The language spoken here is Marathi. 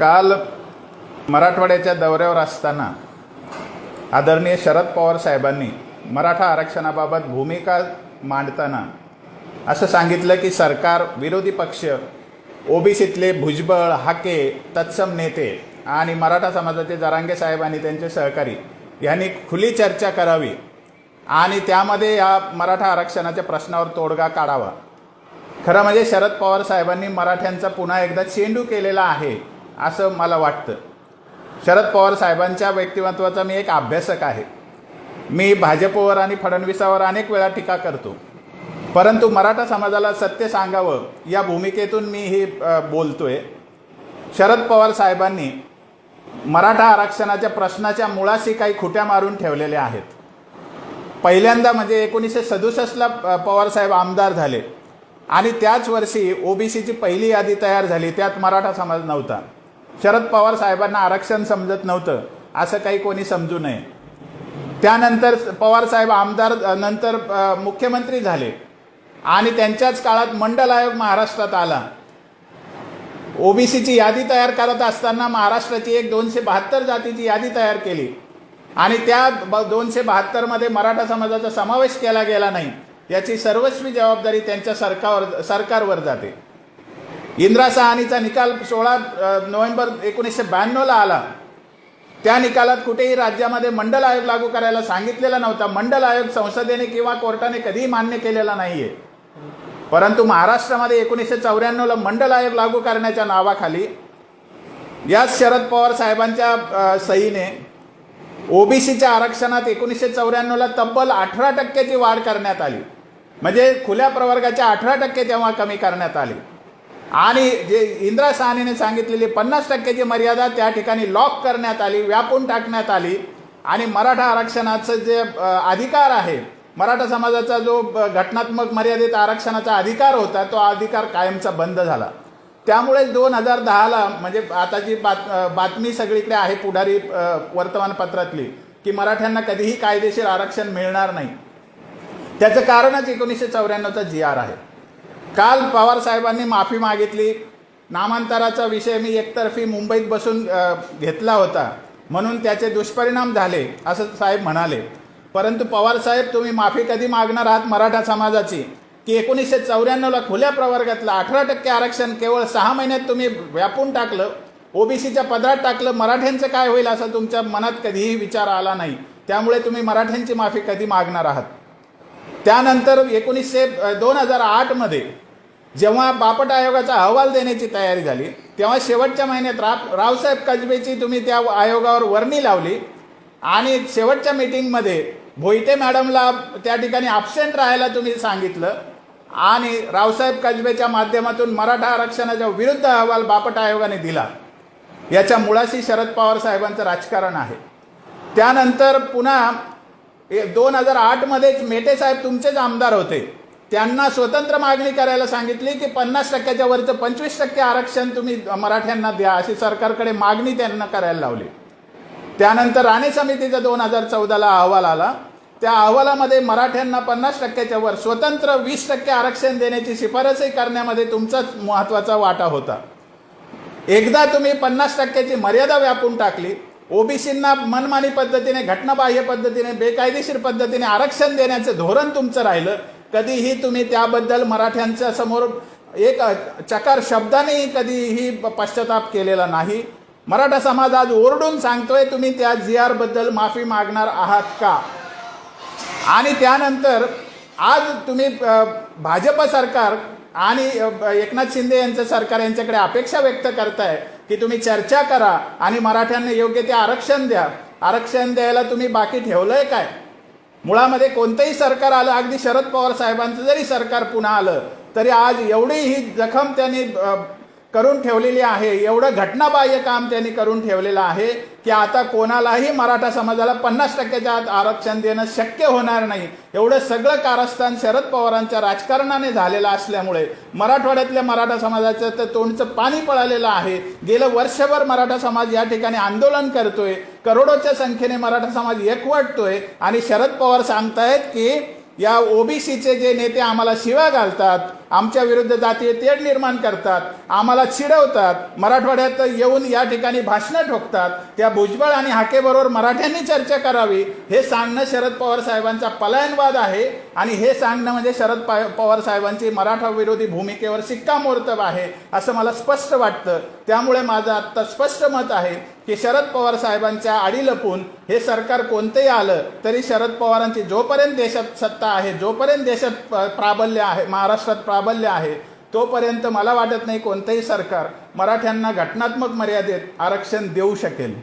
काल मराठवाड्याच्या दौऱ्यावर असताना आदरणीय शरद पवार साहेबांनी मराठा आरक्षणाबाबत भूमिका मांडताना असं सांगितलं की सरकार विरोधी पक्ष ओबीसीतले भुजबळ हाके तत्सम नेते आणि मराठा समाजाचे जरांगे साहेब आणि त्यांचे सहकारी यांनी खुली चर्चा करावी आणि त्यामध्ये या मराठा आरक्षणाच्या प्रश्नावर तोडगा काढावा. खरं म्हणजे शरद पवार साहेबांनी मराठ्यांचा पुन्हा एकदा चेंडू केलेला आहे. असं मला वाटतं. शरद पवार साहेबांच्या व्यक्तिमत्वाचा मी एक अभ्यासक आहे. मी भाजपवर आणि फडणवीसावर अनेक वेळा टीका करतो. परंतु मराठा समाजाला सत्य सांगावं या भूमिकेतून मी ही बोलतोय. शरद पवार साहेबांनी मराठा आरक्षणाच्या प्रश्नाच्या मुळाशी काही खुट्या मारून ठेवलेल्या आहेत. पहिल्यांदा म्हणजे एकोणीसशे सदुसष्टला पवार साहेब आमदार झाले. आणि त्याच वर्षी ओबीसीची पहिली यादी तयार झाली त्यात मराठा समाज नव्हता. शरद पवार साहेबांना आरक्षण समजत नव्हतं. असं काही कोणी समजू नये. त्यानंतर पवार साहेब आमदार नंतर मुख्यमंत्री झाले. आणि त्यांच्याच काळात मंडल आयोग महाराष्ट्रात आला. ओबीसीची यादी तयार करत असताना महाराष्ट्राची एक दोनशे बहात्तर जातीची यादी तयार केली. आणि त्या ब- दोनशे बहात्तरमध्ये मराठा समाजाचा समावेश केला गेला नाही. याची सर्वस्वी जबाबदारी त्यांच्या सरकारवर सरकारवर जाते. इंदिरा सहानीचा निकाल सोळा नोव्हेंबर एकोणीसशे ब्याण्णवला आला. त्या निकालात कुठेही राज्यामध्ये मंडल आयोग लागू करायला सांगितलेला नव्हता. मंडल आयोग संसदेने किंवा कोर्टाने कधीही मान्य केलेला नाही आहे परंतु महाराष्ट्रामध्ये एकोणीसशे चौऱ्याण्णवला मंडल आयोग लागू करण्याच्या नावाखाली याच शरद पवार साहेबांच्या सहीने ओबीसीच्या आरक्षणात एकोणीसशे चौऱ्याण्णवला तब्बल अठरा टक्क्याची वाढ करण्यात आली. म्हणजे खुल्या प्रवर्गाच्या अठरा टक्के तेव्हा कमी करण्यात आली. आणि जे इंदिरा सहानेने सांगितलेली पन्नास टक्क्याची मर्यादा त्या ठिकाणी लॉक करण्यात आली व्यापून टाकण्यात आली. आणि मराठा आरक्षणाचं जे अधिकार आहे मराठा समाजाचा जो घटनात्मक मर्यादित आरक्षणाचा अधिकार होता तो अधिकार कायमचा बंद झाला. त्यामुळे दोन हजार दहाला म्हणजे आताची बात बातमी सगळीकडे आहे पुढारी वर्तमानपत्रातली की मराठ्यांना कधीही कायदेशीर आरक्षण मिळणार नाही. त्याचं कारणच एकोणीसशे चौऱ्याण्णवचा जी आर आहे. काल पवार साहेबांनी माफी मागितली. नामांतराचा विषय मी एकतर्फी मुंबईत बसून घेतला होता. म्हणून त्याचे दुष्परिणाम झाले असं साहेब म्हणाले. परंतु पवार साहेब तुम्ही माफी कधी मागणार आहात मराठा समाजाची? की एकोणीसशे चौऱ्याण्णवला खुल्या प्रवर्गातलं अठरा टक्के आरक्षण केवळ सहा महिन्यात तुम्ही व्यापून टाकलं? ओबीसीच्या पदरात टाकलं मराठ्यांचं काय होईल असं तुमच्या मनात कधीही विचार आला नाही. त्यामुळे तुम्ही मराठ्यांची माफी कधी मागणार आहात? त्यानंतर एकोणीसशे दोन हजार आठमध्ये जेव्हा बापट आयोगाचा अहवाल देण्याची तयारी झाली तेव्हा शेवटच्या महिन्यात राव रावसाहेब कसबेची तुम्ही त्या आयोगावर वर्णी लावली आणि शेवटच्या मीटिंगमध्ये भोईते मॅडमला त्या ठिकाणी ॲबसेंट राहायला तुम्ही सांगितलं आणि रावसाहेब कसबेच्या माध्यमातून मराठा आरक्षणाच्या विरुद्ध अहवाल बापट आयोगाने दिला. याच्या मुळाशी शरद पवार साहेबांचं राजकारण आहे. त्यानंतर पुन्हा दोन हजार आठमध्येच मेटे साहेब तुमचेच आमदार होते. त्यांना स्वतंत्र मागणी करायला सांगितली की पन्नास टक्क्याच्या वरचं पंचवीस टक्के आरक्षण तुम्ही मराठ्यांना द्या अशी सरकारकडे मागणी त्यांना करायला लावली. त्यानंतर राणे समितीचा दोन हजार चौदाला अहवाल आला. त्या अहवालामध्ये मराठ्यांना पन्नास टक्क्याच्या वर स्वतंत्र वीस टक्के आरक्षण देण्याची शिफारसही करण्यामध्ये तुमचाच महत्त्वाचा वाटा होता. एकदा तुम्ही पन्नास टक्क्याची मर्यादा व्यापून टाकली ओबीसींना मनमानी पद्धतीने घटनाबाह्य पद्धतीने बेकायदेशीर पद्धतीने आरक्षण देण्याचं धोरण तुमचं राहिलं कधीही तुम्ही त्याबद्दल मराठ्यांच्या समोर एक चकार शब्दानेही कधीही पश्चाताप केलेला नाही. मराठा समाज आज ओरडून सांगतोय तुम्ही त्या जी आरबद्दल माफी मागणार आहात का? आणि त्यानंतर आज तुम्ही भाजप सरकार आणि एकनाथ शिंदे यांचं सरकार यांच्याकडे अपेक्षा व्यक्त करताय की तुम्ही चर्चा करा आणि मराठ्यांना योग्य ते आरक्षण द्या. आरक्षण द्यायला तुम्ही बाकी ठेवलंय काय? मुळामध्ये कोणतंही सरकार आलं अगदी शरद पवार साहेबांचं जरी सरकार पुन्हा आलं तरी आज एवढी ही जखम त्यांनी करून ठेवलेली आहे. एवढं घटनाबाह्य काम त्यांनी करून ठेवलेलं आहे की आता कोणालाही मराठा समाजाला पन्नास टक्क्याच्या आत आरक्षण देणं शक्य होणार नाही. एवढं सगळं कारस्थान शरद पवारांच्या राजकारणाने झालेलं असल्यामुळे मराठवाड्यातल्या मराठा समाजाचं तर तोंडचं पाणी पळालेलं आहे. गेलं वर्षभर मराठा समाज या ठिकाणी आंदोलन करतोय. करोडोच्या संख्येने मराठा समाज एकवटतोय आणि शरद पवार सांगतायत की या ओबीसीचे जे नेते आम्हाला शिवा घालतात आमच्या विरुद्ध जातीय तेढ निर्माण करतात आम्हाला चिडवतात मराठवाड्यात येऊन या ठिकाणी भाषणं ठोकतात त्या भुजबळ आणि हाकेबरोबर मराठ्यांनी चर्चा करावी हे सांगणं शरद पवार साहेबांचा पलायनवाद आहे आणि हे सांगणं म्हणजे शरद पवार साहेबांची मराठा विरोधी भूमिकेवर शिक्कामोर्तब आहे असं मला स्पष्ट वाटतं. त्यामुळे माझं आत्ता स्पष्ट मत आहे की शरद पवार साहेबांच्या आडी लपून हे सरकार कोणतंही आलं तरी शरद पवारांची जोपर्यंत देशात सत्ता आहे जोपर्यंत देशात प्राबल्य आहे महाराष्ट्रात प्राबल्य आहे तोपर्यंत मला वाटत नाही कोणतंही सरकार मराठ्यांना घटनात्मक मर्यादेत आरक्षण देऊ शकेल.